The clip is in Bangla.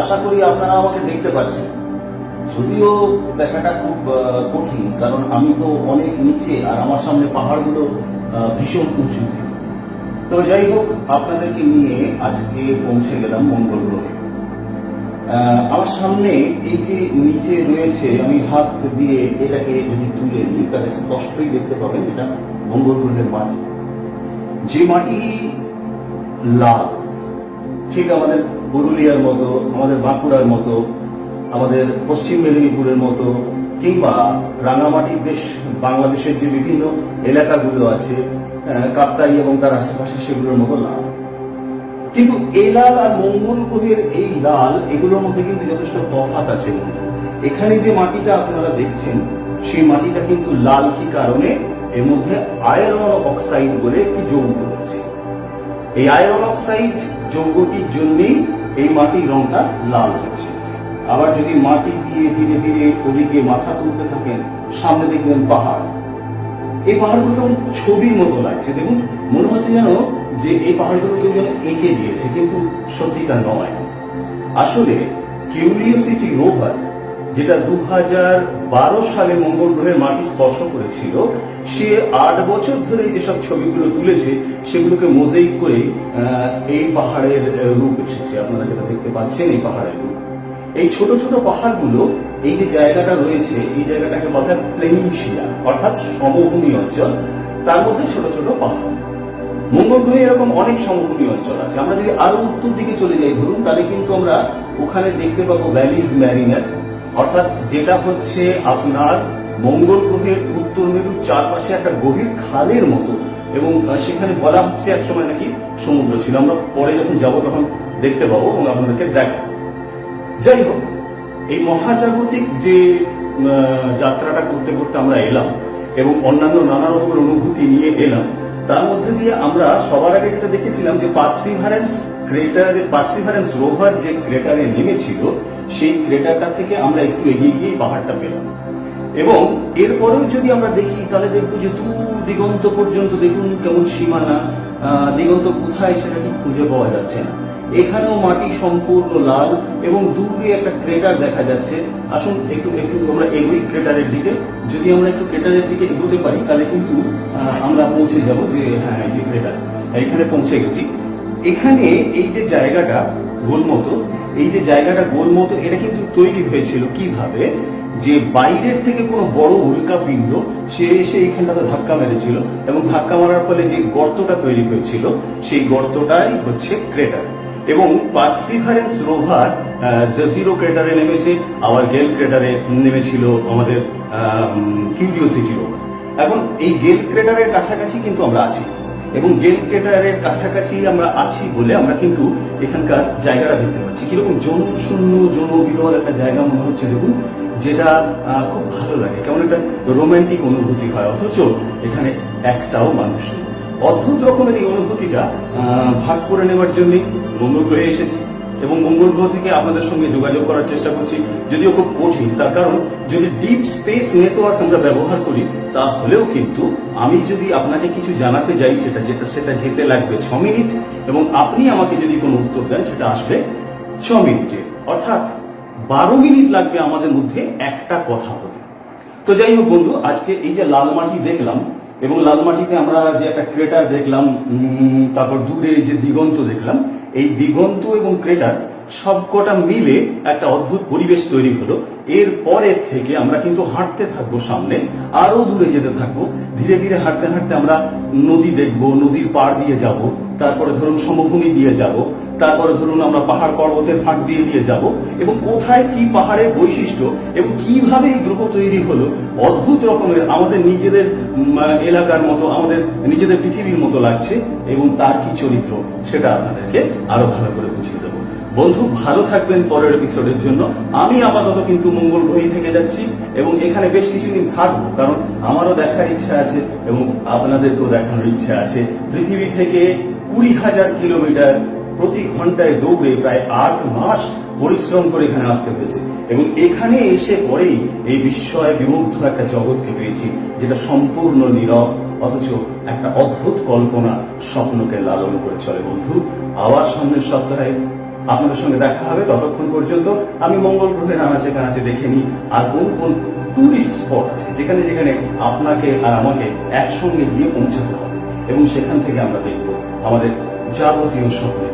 আশা করি আপনারা আমাকে দেখতে পাচ্ছেন। যদিও দেখাটা খুব কঠিন, কারণ আমি তো অনেক নিচে আর আমার সামনে পাহাড়গুলো ভীষণ উঁচু। তো যাই হোক, আপনাদেরকে নিয়ে আজকে পৌঁছে গেলাম মঙ্গল গ্রহে আমার সামনে এই যে নিচে রয়েছে, আমি হাত দিয়ে এটাকে যদি তুলে নিই, তাহলে স্পষ্টই দেখতে পাবেন এটা মঙ্গল গ্রহের মাটি। যে মাটি লাল, ঠিক আমাদের পুরুলিয়ার মতো, আমাদের বাঁকুড়ার মতো, আমাদের পশ্চিম মেদিনীপুরের মতো, কিংবা রাঙামাটির দেশ বাংলাদেশের যে বিভিন্ন এলাকাগুলো আছে কাপ্তাই এবং তার আশেপাশে সেগুলোর মতো লাল। কিন্তু এই লাল আর মঙ্গল গ্রহের এই লাল, এগুলোর মধ্যে কিন্তু যথেষ্ট তফাৎ আছে। এখানে যে মাটিটা আপনারা দেখছেন, সেই মাটিটা কিন্তু লাল কি কারণে? এর মধ্যে আয়রন অক্সাইড বলে একটি যৌগ? এই আয়রন অক্সাইড যৌগটির জন্যই এই মাটির রংটা লাল হচ্ছে আবার যদি মাটি দিয়ে ধীরে ধীরে ওদিকে মাথা তুলতে থাকেন, সামনে দেখবেন পাহাড়। এই পাহাড়গুলো ছবির মতো লাগছে, দেখুন। মনে হচ্ছে যেন যে এই পাহাড়গুলো যেন এঁকে দিয়েছে, কিন্তু সত্যি তা নয়। আসলে কিউরিওসিটি রোভার যেটা দু সালে মঙ্গল গ্রহের মাটি স্পর্শ করেছিল, সে আট বছর ধরে যেসব ছবিগুলো তুলেছে, সেগুলোকে মোজাইক করে এই পাহাড়ের রূপ এসেছে। আপনারা যেটা দেখতে পাচ্ছেন এই পাহাড়ের রূপ। এই ছোট ছোট পাহাড়গুলো, এই যে জায়গাটা রয়েছে, এই জায়গাটাকে বলা হয় অর্থাৎ সমভূমি অঞ্চল। তার মধ্যে ছোট ছোট পাহাড়। মঙ্গল গ্রহে এরকম অনেক সমভূমি অঞ্চল আছে। আমরা যদি আরও উত্তর দিকে চলে যাই, ধরুন, তাহলে কিন্তু আমরা ওখানে দেখতে পাবো ভ্যালিজ ম্যারিনার অর্থাৎ যেটা হচ্ছে আপনার মঙ্গল গ্রহের উত্তর মেরুর চারপাশে একটা গভীর খালের মতো এবং সেখানে বলা হচ্ছে একসময় নাকি সমুদ্র ছিল। আমরা পরে যখন যাব তখন দেখতে পাবো এবং আপনাদেরকে দেখাবো যাই হোক, এই মহাজাগতিক যে যাত্রাটা করতে করতে আমরা এলাম এবং অন্যান্য নানা রকমের অনুভূতি নিয়ে এলাম, তার মধ্যে দিয়ে আমরা সবার আগে যেটা দেখেছিলাম যে, পার্সিভারেন্স ক্রেটার পার্সিভারেন্স রোভার যে ক্রেটারে নেমেছিল সেই ক্রেটারটা থেকে আমরা একটু এগিয়ে গিয়ে পাহাড়টা পেলাম। এবং এরপরেও যদি আমরা দেখি, তাহলে দেখব যে দূর দিগন্ত পর্যন্ত দেখুন কেমন সীমানা দিগন্ত কোথায় সেটা ঠিক খুঁজে পাওয়া যাচ্ছে না। এখানেও মাটি সম্পূর্ণ লাল এবং দূরে একটা ক্রেটার দেখা যাচ্ছে। আসুন একটু একটু আমরা এগোই ক্রেটারের দিকে। যদি আমরা একটু ক্রেটারের দিকে এগোতে পারি, তাহলে কিন্তু আমরা পৌঁছে যাব যে হ্যাঁ এই ক্রেটার এখানে পৌঁছে গেছি। এখানে এই যে জায়গাটা গোল মতো এই যে জায়গাটা গোল মতো এটা কিন্তু তৈরি হয়েছিল কীভাবে? যে বাইরের থেকে কোনো বড় উল্কাপিণ্ড সে এসে এইখানটাতে ধাক্কা মেরেছিল এবং ধাক্কা মারার ফলে যে গর্তটা তৈরি হয়েছিল, সেই গর্তটাই হচ্ছে ক্রেটার এবং পার্সিভারেন্স রোভার জাজিরো ক্রেটারে নেমেছে, আবার গেল ক্রেটারে নেমেছিল আমাদের কিউরিওসিটি রোভার এখন এই গেল ক্রেটারের কাছাকাছি কিন্তু আমরা আছি। এবং গেম ক্রেটারের কাছাকাছি আমরা আছি বলে আমরা কিন্তু এখানকার জায়গাটা দেখতে পাচ্ছি। কীরকম জনশূন্য, জনবিরল একটা জায়গা মনে হচ্ছে দেখুন, যেটা খুব ভালো লাগে। কেমন একটা রোম্যান্টিক অনুভূতি হয়, অথচ এখানে একটাও মানুষ অদ্ভুত রকমের এই অনুভূতিটা ভাগ করে নেওয়ার জন্যই বন্ধু গ্রহে এসেছি। এবং মঙ্গল গ্রহ থেকে আপনাদের সঙ্গে যোগাযোগ করার চেষ্টা করছি। যদিও খুব কঠিন, তার কারণ যদি ডিপ স্পেস নেটওয়ার্ক আমরা ব্যবহার করি, তাহলেও কিন্তু আমি যদি আপনাকে কিছু জানাতে যাই, সেটা যেটা, সেটা যেতে লাগবে ছ মিনিট, এবং আপনি আমাকে যদি কোনো উত্তর দেন, সেটা আসবে ছ মিনিটে। অর্থাৎ বারো মিনিট লাগবে আমাদের মধ্যে একটা কথা হতে তো যাই হোক বন্ধু, আজকে এই যে লাল মাটি দেখলাম, এবং লাল মাটিতে আমরা যে একটা ক্রেটার দেখলাম তারপর দূরে যে দিগন্ত দেখলাম এই দিগন্ত এবং ক্রেটার সবকটা মিলে একটা অদ্ভুত পরিবেশ তৈরি হলো। এর পরের থেকে আমরা কিন্তু হাঁটতে থাকব সামনে, আরও দূরে যেতে থাকব। ধীরে ধীরে হাঁটতে হাঁটতে আমরা নদী দেখব, নদীর পাড় দিয়ে যাব, তারপরে ধরুন সমভূমি দিয়ে যাব, তারপরে ধরুন আমরা পাহাড় পর্বতের ফাঁক দিয়ে দিয়ে যাব। এবং কোথায় কি পাহাড়ের বৈশিষ্ট্য এবং কীভাবে এই গ্রহ তৈরি হলো, অদ্ভুত রকমের আমাদের নিজেদের এলাকার মতো, আমাদের নিজেদের পৃথিবীর মতো লাগছে এবং তার কি চরিত্র, সেটা আপনাদেরকে আরও ভালো করে বুঝিয়ে দেবো। বন্ধু, ভালো থাকবেন পরের এপিসোডের জন্য। আমি আপাতত কিন্তু মঙ্গল গ্রহী থেকে যাচ্ছি এবং এখানে বেশ কিছুদিন থাকব, কারণ আমারও দেখার ইচ্ছা আছে এবং আপনাদেরকেও দেখানোর ইচ্ছা আছে। পৃথিবী থেকে কুড়ি হাজার কিলোমিটার প্রতি ঘন্টায় দৌড়ে প্রায় আট মাস পরিশ্রম করে এখানে আসতে হয়েছে। এবং এখানে এসে পরেই এই বিস্ময় বিমুগ্ধ একটা জগৎকে পেয়েছি, যেটা সম্পূর্ণ নীরব, অথচ একটা অদ্ভুত কল্পনা স্বপ্নকে লালন করে চলে। বন্ধু, আবার সামনের সপ্তাহে আপনাদের সঙ্গে দেখা হবে ততক্ষণ পর্যন্ত। আমি মঙ্গল গ্রহে গ্রহের আনাচে আছে দেখে নিই আর কোন কোন টুরিস্ট স্পট আছে যেখানে যেখানে আপনাকে আর আমাকে একসঙ্গে গিয়ে পৌঁছাতে হবে। এবং সেখান থেকে আমরা দেখব আমাদের যাবতীয় স্বপ্নের